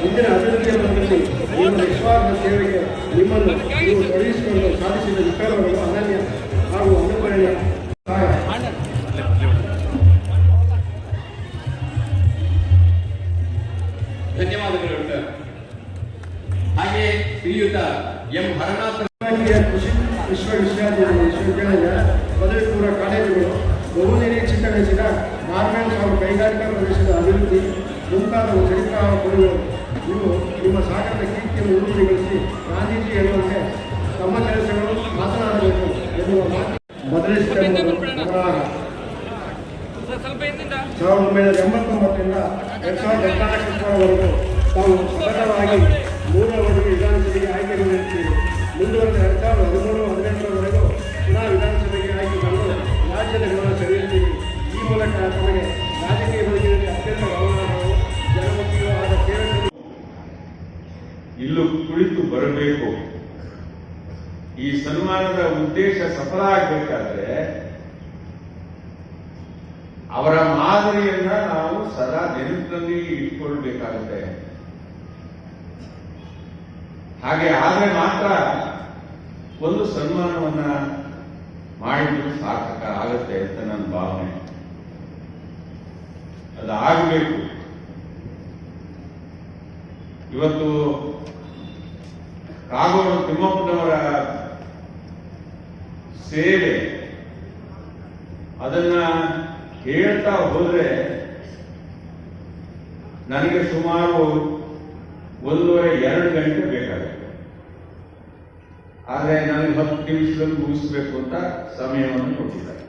ಇಂದಿನ ಅಭಿವೃದ್ಧಿಯ ನಿಮ್ಮ ನಿಸ್ವಾರ್ಥ ನಿಮ್ಮನ್ನು ನೀವು ತೊಡಗಿಸಿಕೊಂಡು ಸಾಧಿಸಿದ ವಿಕ್ರಮಗಳು ಅನನ್ಯ ಹಾಗೂ ಅನುಕರಣೀಯ ಧನ್ಯವಾದಗಳು ಹಾಗೆ ಶ್ರೀಯುತ ಎಂ. ಹರನಾಥ ಕೃಷಿ ವಿಶ್ವವಿದ್ಯಾಲಯ ವಿಶ್ವವಿದ್ಯಾಲಯ ಕೈಗಾರಿಕಾ ಪ್ರದೇಶದ ಅಭಿವೃದ್ಧಿ ಮುಂತಾದವು ಚರಿತ್ರ ಕೊಡುವರು ಇವು ನಿಮ್ಮ ಸಾಗರದ ಕೀರ್ತಿಯನ್ನು ಉಳಿಸಿಗೊಳಿಸಿ ಗಾಂಧೀಜಿ ಹೇಳುವಂತೆ ತಮ್ಮ ಕೆಲಸಗಳು ಮಾತನಾಡಬೇಕು ಎನ್ನುವ ಮಾತು ಸಾವಿರದ ಒಂಬೈನೂರ ಎಂಬತ್ತೊಂಬತ್ತರಿಂದ ಎರಡ್ ಸಾವಿರದ ಹದಿನಾಲ್ಕರವರೆಗೂ ತಾವು ಸತತವಾಗಿ ಮೂರು ವಿಧಾನಸಭೆಗೆ ಆಯ್ಕೆ ನೀಡುತ್ತೀರಿ ಮುಂದುವರೆದ ಎರಡ್ ಸಾವಿರದ ಹದಿಮೂರು ಹದಿನೆಂಟರವರೆಗೂ ಪುನಃ ವಿಧಾನಸಭೆಗೆ ಆಯ್ಕೆಗೊಂಡು ರಾಜ್ಯದ ಗಮನ ಸೆಳೆಯುತ್ತೀರಿ. ಈ ಮೂಲಕ ಇಲ್ಲೂ ಕುಳಿತು ಬರಬೇಕು. ಈ ಸನ್ಮಾನದ ಉದ್ದೇಶ ಸಫಲ ಆಗಬೇಕಾದ್ರೆ ಅವರ ಮಾದರಿಯನ್ನ ನಾವು ಸದಾ ನೆನಪಿನಲ್ಲಿ ಇಟ್ಕೊಳ್ಬೇಕಾಗುತ್ತೆ. ಹಾಗೆ ಆದ್ರೆ ಮಾತ್ರ ಒಂದು ಸನ್ಮಾನವನ್ನ ಮಾಡಿದ್ರು ಸಾರ್ಥಕ ಆಗುತ್ತೆ ಅಂತ ನನ್ನ ಭಾವನೆ. ಅದಾಗಬೇಕು. ಇವತ್ತು ಕಾಗೋಡು ತಿಮ್ಮಪ್ಪನವರ ಸೇವೆ, ಅದನ್ನ ಹೇಳ್ತಾ ಹೋದ್ರೆ ನನಗೆ ಸುಮಾರು ಒಂದೂವರೆ, ಎರಡು ಗಂಟೆ ಬೇಕಾಗುತ್ತೆ. ಆದರೆ ನನಗೆ ಹತ್ತು ನಿಮಿಷದಲ್ಲಿ ಮುಗಿಸ್ಬೇಕು ಅಂತ ಸಮಯವನ್ನು ಕೊಟ್ಟಿದ್ದಾರೆ.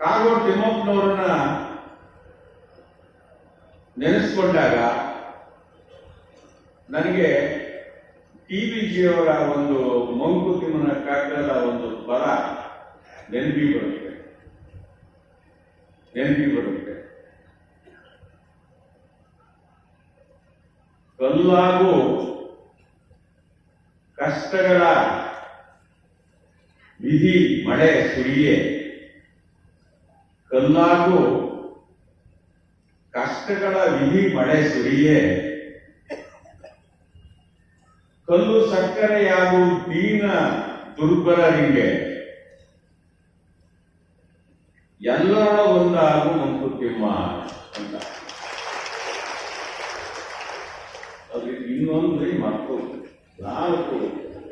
ಕಾಗೋಡು ತಿಮ್ಮಪ್ಪನವರನ್ನ ನೆನೆಸ್ಕೊಂಡಾಗ ನನಗೆ ಟಿ ವಿ ಜಿಯವರ ಒಂದು ಮಂಕುತಿಮ್ಮನ ಕಾಕದ ಒಂದು ಪದ ನೆನಪಿ ಬರುತ್ತೆ. ನೆನಪಿ ಬರುತ್ತೆ. ಕಲ್ಲಾಗೂ ಕಷ್ಟಗಳ ವಿಧಿ ಮಳೆ ಸುರಿಯೇ. ಕಲ್ಲಾಗೂ ಕಷ್ಟಗಳ ವಿಧಿ ಮಳೆ ಸುರಿಯೇ. ಕಲ್ಲು ಸಕ್ಕರೆಯಾಗು ದೀನ ದುರ್ಬಲರಿಗೆ ಎಲ್ಲರ ಒಂದಾಗು ಮಂಕುತಿಮ್ಮ ಅಂತ. ಅದು ಇನ್ನೊಂದು ಮತ್ತು ನಾಲ್ಕು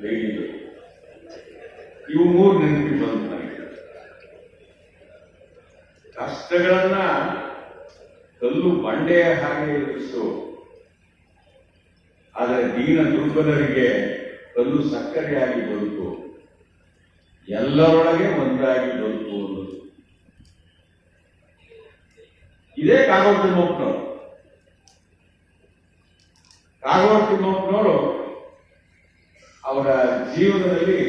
ಲೈನ್ಗಳು ಇವು ಮೂರು ನೆನಪಿ ಬಂದು ಕಷ್ಟಗಳನ್ನ ಕಲ್ಲು ಬಂಡೆಯ ಹಾಗೆ ಎದುರಿಸು ಆದರೆ ದೀನ ದುರ್ಬಲರಿಗೆ ಕಲ್ಲು ಸಕ್ಕರೆಯಾಗಿ ಬದುಕು, ಎಲ್ಲರೊಳಗೆ ಒಂದಾಗಿ ಬದುಕು ಅನ್ನೋದು. ಇದೇ ಕಾಗೋಡು ತಿಮ್ಮಪ್ಪನವರು ಕಾಗೋಡು ತಿಮ್ಮಪ್ಪನವರು ಅವರ ಜೀವನದಲ್ಲಿ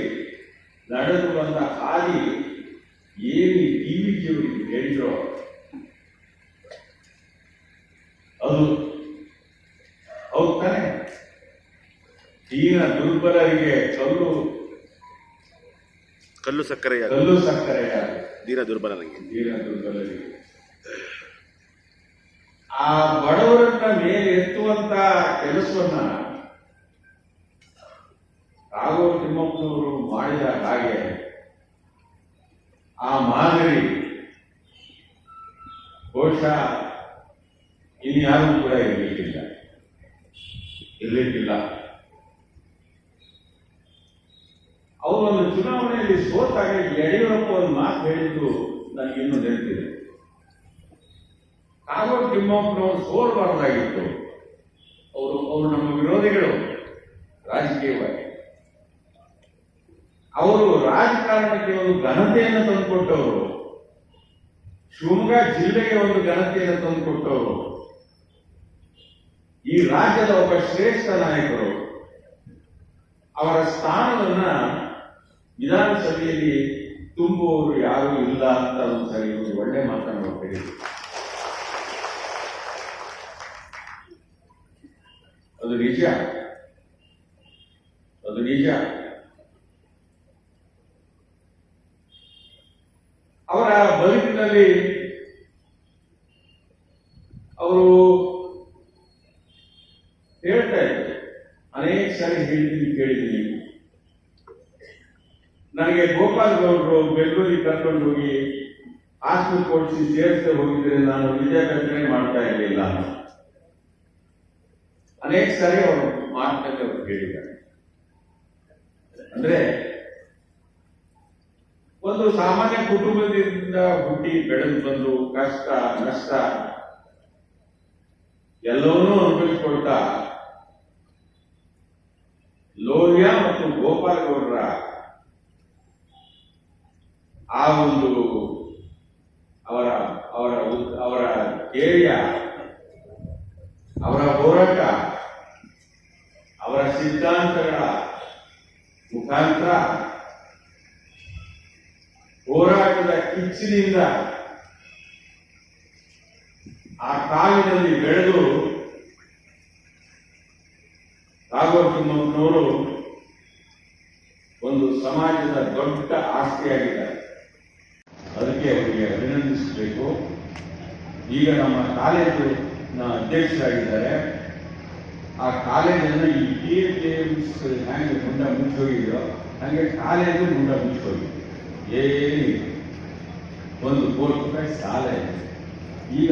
ನಡೆದು ಬಂದ ಹಾದಿ ಏನು ಜೀವಿ ವಿ ಜಿಯವರಿಗೆ ಹೇಳಿದ್ರು ಅದು ಹೌದು ತಾನೆ. ದೀನ ದುರ್ಬಲರಿಗೆ ಕಲ್ಲು ಕಲ್ಲು ಸಕ್ಕರೆಯ ಕಲ್ಲು ಸಕ್ಕರೆಯ ದೀನ ದುರ್ಬಲರಿಗೆ. ದೀನ ದುರ್ಬಲರಿಗೆ. ಆ ಬಡವರನ್ನ ಮೇಲೆ ಎತ್ತುವಂತ ಕೆಲಸವನ್ನ ಹಾಗೂ ತಿಮ್ಮಪ್ಪನವರು ಮಾಡಿದ ಹಾಗೆ ಆ ಮಾದರಿ ಬಹುಶಃ ಇನ್ಯಾರೂ ಕೂಡ ಇರಲಿಕ್ಕಿಲ್ಲ. ಇರಲಿಕ್ಕಿಲ್ಲ. ಅವರು ಒಂದು ಚುನಾವಣೆಯಲ್ಲಿ ಸೋತಾಗ ಯಡಿಯೂರಪ್ಪ ಒಂದು ಮಾತು ಹೇಳಿದ್ದು ನನಗಿನ್ನೂ ನೆನಪಿದೆ. ಕಾಗೋಡು ತಿಮ್ಮಪ್ಪನವರು ಸೋಲ್ಬಾರ್ದಾಗಿತ್ತು ಅವರು ಅವರು ನಮ್ಮ ವಿರೋಧಿಗಳು ರಾಜಕೀಯವಾಗಿ. ಅವರು ರಾಜಕಾರಣಕ್ಕೆ ಒಂದು ಘನತೆಯನ್ನು ತಂದುಕೊಟ್ಟವರು. ಶಿವಮೊಗ್ಗ ಜಿಲ್ಲೆಗೆ ಒಂದು ಘನತೆಯನ್ನು ತಂದುಕೊಟ್ಟವರು. ಈ ರಾಜ್ಯದ ಒಬ್ಬ ಶ್ರೇಷ್ಠ ನಾಯಕರು, ಅವರ ಸ್ಥಾನವನ್ನ ವಿಧಾನಸಭೆಯಲ್ಲಿ ತುಂಬುವವರು ಯಾರು ಇಲ್ಲ ಅಂತ ಒಂದು ಸರಿ ಒಂದು ಒಳ್ಳೆ ಮಾತನ್ನು ಅದು ನಿಜ. ಅದು ನಿಜ. ಅವರ ಬದುಕಿನಲ್ಲಿ ಕರ್ಕೊಂಡು ಹೋಗಿ ಆಸ್ತಿ ಕೊಡಿಸಿ ಸೇರಿಸಿ ಹೋಗಿದ್ರೆ ನಾನು ವಿದ್ಯಾಭ್ಯಾಸನೇ ಮಾಡ್ತಾ ಇರಲಿಲ್ಲ. ಅನೇಕ ಸಾರಿ ಅವರು ಮಾತುಕತೆ ಅವರು ಹೇಳಿದ್ದಾರೆ. ಅಂದ್ರೆ ಒಂದು ಸಾಮಾನ್ಯ ಕುಟುಂಬದಿಂದ ಹುಟ್ಟಿ ಬೆಳೆದು ಬಂದು ಕಷ್ಟ, ನಷ್ಟ ಎಲ್ಲವನ್ನೂ ಅನುಭವಿಸಿಕೊಳ್ತಾ ಲೋರಿಯಾ ಮತ್ತು ಗೋಪಾಲ್ ಗೌಡರ ಆ ಒಂದು ಅವರ ಅವರ ಅವರ ಧ್ಯೇಯ, ಅವರ ಹೋರಾಟ, ಅವರ ಸಿದ್ಧಾಂತಗಳ ಮುಖಾಂತರ ಹೋರಾಟದ ಕಿಚ್ಚಿನಿಂದ ಆ ಕಾಲಿನಲ್ಲಿ ಬೆಳೆದು ರಾಘವ ತಿಮ್ಮಪ್ಪನವರು ಒಂದು ಸಮಾಜದ ದೊಡ್ಡ ಆಸ್ತಿಯಾಗಿದ್ದಾರೆ. ಅದಕ್ಕೆ ಅವರಿಗೆ ಅಭಿನಂದಿಸಬೇಕು. ಈಗ ನಮ್ಮ ಕಾಲೇಜು ಅಧ್ಯಕ್ಷರಾಗಿದ್ದಾರೆ. ಆ ಕಾಲೇಜನ್ನು ಈ ಟಿ ಎ ಎಮ್ಸ್ ಹ್ಯಾಂಗೆ ಮುಂಡ ಮುಚ್ಚೋಗಿದೆಯೋ, ಹಾಗೆ ಕಾಲೇಜು ಮುಂಡ ಮುಚ್ಚೋಗಿದೆ. ಏನಿಲ್ಲ ಒಂದು ಕೋಟಿ ರೂಪಾಯಿ ಸಾಲ ಇದೆ. ಈಗ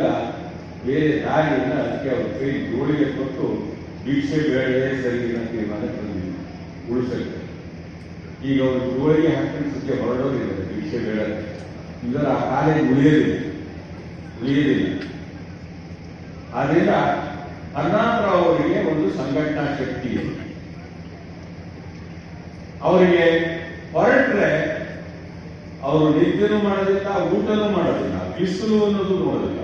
ಬೇರೆ ದಾರಿ ಇಲ್ಲ ಅದಕ್ಕೆ ಅವ್ರ ಕೈ ಗೋಳಿಗೆ ಕೊಟ್ಟು ಭಿಕ್ಷೆ ಬೇಡವೇ ಸರಿ ಅನ್ನೋ ತೀರ್ಮಾನಕ್ಕೆ ಬಂದಿದೆ ಉಳಿಸಕ್ಕೆ. ಈಗ ಅವರು ಜೋಳಿಗೆ ಹಾಕಿ ಸುದ್ದಿ ಹೊರಡೋದಿದ್ದಾರೆ ಭಿಕ್ಷೆ ಬೇಡ ಇದರ ಆ ಕಾಲೇಜ್ ಉಳಿಯೋದಿಲ್ಲ ಉಳಿಯೋದಿಲ್ಲ ಆದ್ರಿಂದ ಹರ್ನಾಥರಾವ್ ಅವರಿಗೆ ಒಂದು ಸಂಘಟನಾ ಶಕ್ತಿ ಇದೆ. ಅವರಿಗೆ ಹೊರಟ್ರೆ ಅವರು ನಿದ್ದೆನೂ ಮಾಡೋದಿಲ್ಲ, ಊಟನೂ ಮಾಡೋದಿಲ್ಲ, ಬಿಸಿಲು ಅನ್ನೋದು ನೋಡೋದಿಲ್ಲ.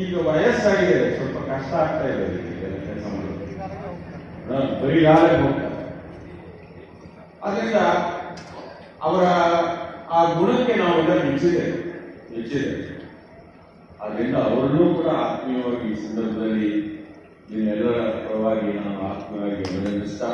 ಈಗ ವಯಸ್ಸಾಗಿದೆ, ಸ್ವಲ್ಪ ಕಷ್ಟ ಆಗ್ತಾ ಇದೆ ಕೆಲಸ ಮಾಡೋದು. ಬರೀ ಹೋಗ್ತಾರೆ ಅದರಿಂದ ಅವರ ಆ ಗುಣಕ್ಕೆ ನಾವೆಲ್ಲ ಮೆಚ್ಚಿದ್ದೇವೆ ಮೆಚ್ಚಿದ್ದೇವೆ ಅದರಿಂದ ಅವರನ್ನು ಕೂಡ ಆತ್ಮೀಯವಾಗಿ ಈ ಸಂದರ್ಭದಲ್ಲಿ ನಿಮ್ಮೆಲ್ಲರ ಪರವಾಗಿ ನಾನು ಆತ್ಮೀಯವಾಗಿ ಅಭಿನಂದಿಸ್ತಾ